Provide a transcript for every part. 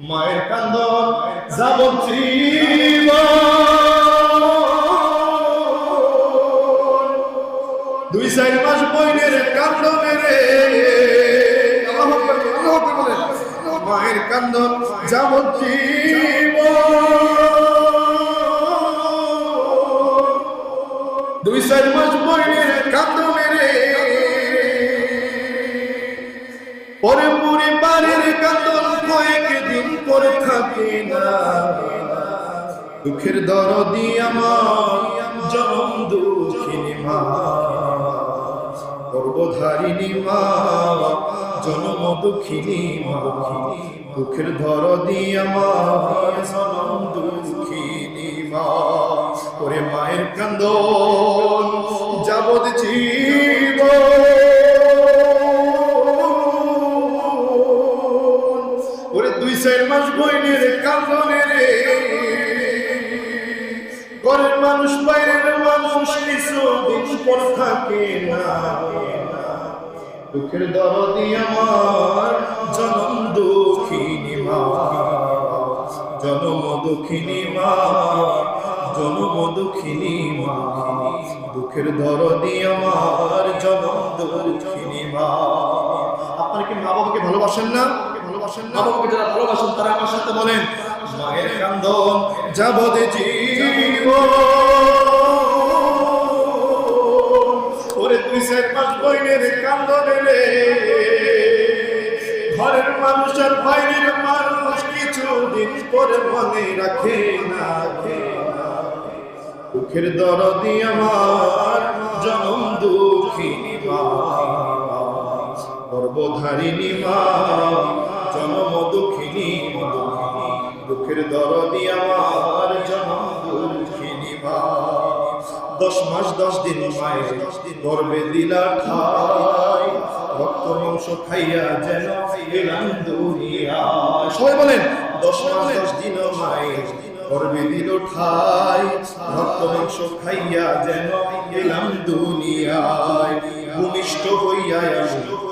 মায়ের কান্দ যাবতীব দুই চার মাস বইনের কান্দ মেরে মায়ের কান্দ যাবতীব দুই চার মাস বইনের কান্দ মেরে পরে পরিবারের কান্দন কয়েক দিন করে থাকে না। দুঃখের দরদি আমার জনম দুঃখিনী মা। গর্বধারিণী মা, জনম দুঃখিনী মা। দুঃখের দরদি আমার জনম দুঃখিনী মা। ওরে মায়ের কান্দন ঘরের মানুষ, বাইরের মানুষ কিছু দিন থাকে না, দুঃখের দরদি আমার জনম দুঃখিনী মা, জনম দুঃখিনী মা, জনম দুঃখিনী মা, দুঃখের দরদি আমার জনম দুঃখিনী মা। আপনারা কি মা বাবাকে ভালোবাসেন না? ভালোবাসেন না? বাবাকে যারা ভালোবাসেন, তারা আমার সাথে বলেন। মায়ের কান্দন যাবদে জীব ওরে তুই চার পাঁচ বইনের কান্দনে রে ঘরের মানুষ আর বাইরের মানুষ কিছুদিন পরে মনে রাখে না দুঃখের দরদি আমার জনম দুঃখিনী মা। গর্বধারিণী মা, জনম দুঃখিনী মা দুঃখের দরদি আমার জনম দুঃখিনী দশ মাস, দশ দিন মায়ের গর্বে দিলা ঠাই রক্ত, মাংস খাইয়া যেন এলাম দুনিয়া সবাই বলেন, দশ মাস দিন মায়ের গর্বে দিল ঠাই রক্ত, মাংস খাইয়া যেন এলাম দুনিয়ায়। ভূমিষ্ঠ হইয়া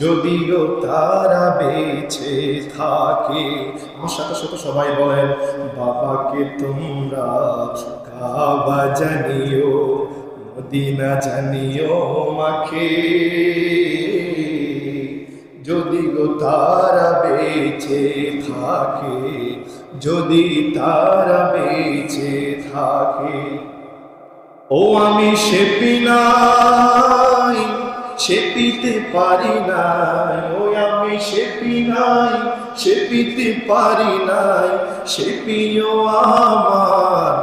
যদি গো তারা বেছে থাকে, আমার সাথে সাথে সবাই বলেন, বাবাকে তোমরা কাবা জানিও, মদিনা জানিও মাকে। যদি গো তারা বেঁচে থাকে, যদি তারা বেঁচে থাকে, ও আমি সেপি নাই সেপিতে পারি নাই। ও আমি সেপি নাই সেপিতে পারি নাই সেপিও আমার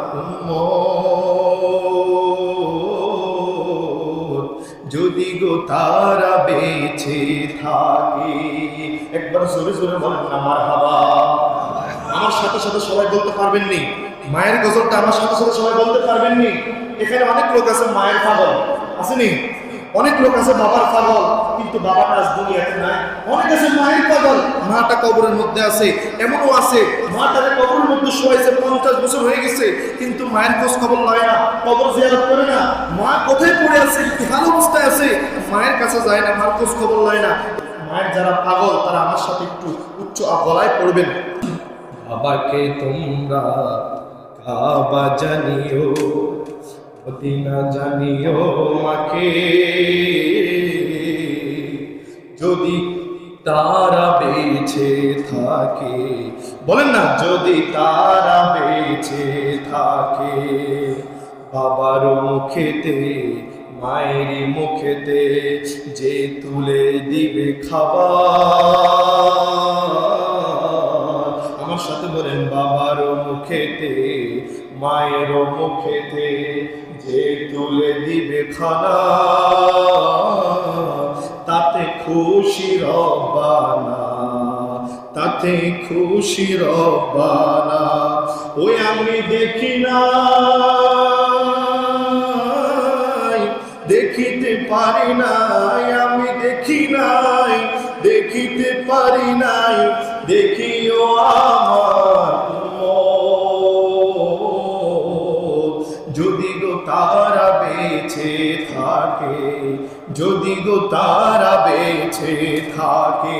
যদি গো তারা বেঁচে থাকে, একবার জোরে জোরে বলেন আমার হাবা আমার সাথে সাথে সবাই বলতে পারবেননি মায়ের গজলটা আমার সাথে সাথে সবাই বলতে পারবেননি এখানে অনেক লোক আছে, মায়ের পাগল। আসেনি অনেক লোক আছে বাবার পাগল, কিন্তু বাবাটা আজ দুনিয়াতে নাই। অনেক আছে মায়ের পাগল। মাটা কবরের মধ্যে আছে, এমনও আছে, মাটারে কবরের মধ্যে শোয়াইছে পঞ্চাশ বছর হয়ে গেছে, কিন্তু মায়ের খোঁজ খবর লয় না, কবর জিয়ারত করে না। মা কোথায় পড়ে আছে, কি হাল অবস্থায় আছে, মায়ের কাছে যায় না, মার খোঁজ খবর লয় না। মায়ের যারা পাগল, তারা আমার সাথে একটু উচ্চ গলায় পড়বেন। বাবাকে তোমরা কাবা জানিও। মদিনা জানিও মাকে। যদি তারা বেঁচে থাকে, বলেন না, যদি তারা বেঁচে থাকে, বাবার মুখেতে, মায়ের মুখেতে যে তুলে দিবে খাবার, আমার সাথে বলেন, বাবার মুখেতে মায়ের মুখেতে যে তুলে দিবে খানা, তাতে খুশি রব্বানা, তাতে খুশি রব্বানা। ও ওই আমি দেখি না দেখিতে পারি নাই, আমি দেখি নাই, দেখিতে পারি নাই, দেখিও আমার তারা বেছে থাকে। যদি গো তারা বেছে থাকে।